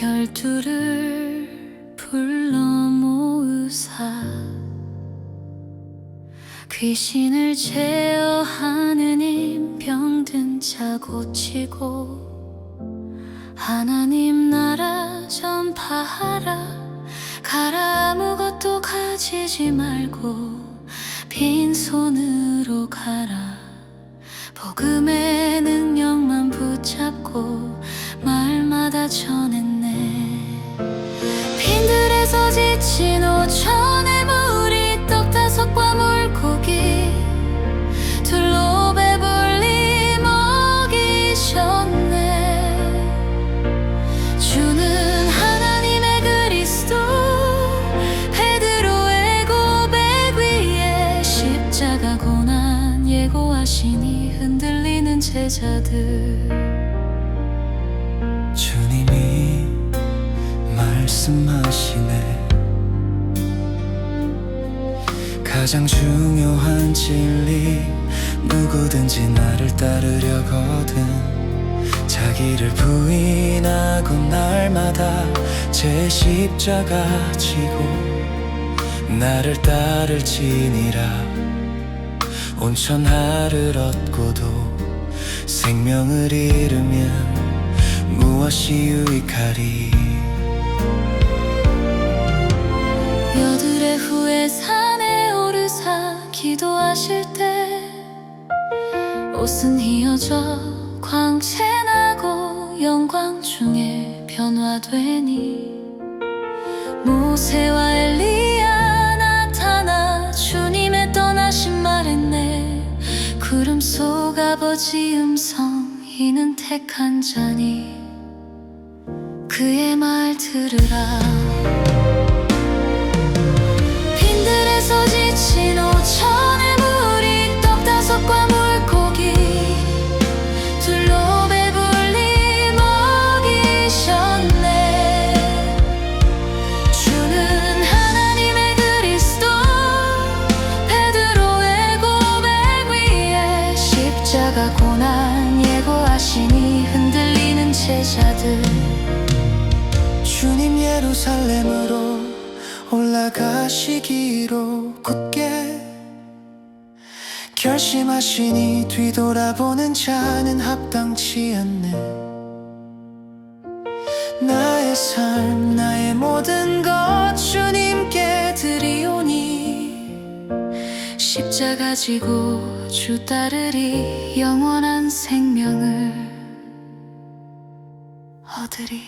모두를 불러 모으사 귀신을 제어하는 임 병든 자 고치고 하나님 나라 전파하라. 가라 아무것도 가지지 말고 빈손으로 가라. 복음의 지친 오천의 무리 떡 다섯과 물고기 둘로 배불리 먹이셨네. 주는 하나님의 그리스도 베드로의 고백 위에 십자가 고난 예고하시니 흔들리는 제자들 가장 중요한 진리. 누구든지 나를 따르려거든. 자기를 부인하고 날마다 제 십자가 지고 나를 따를지니라. 온천하를 얻고도 생명을 잃으면 무엇이 유익하리 기도하실 때 옷은 휘어져 광채 나고 영광 중에 변화되니 모세와 엘리야 나타나 주님의 떠나신 말했네. 구름 속 아버지 음성 이는 택한 자니 그의 말 들으라 제자들 주님 예루살렘으로 올라가시기로 굳게 결심하시니 뒤돌아보는 자는 합당치 않네. 나의 삶 나의 모든 것 주님께 드리오니 십자가 지고 주 따르리 영원한 생명을 얻으리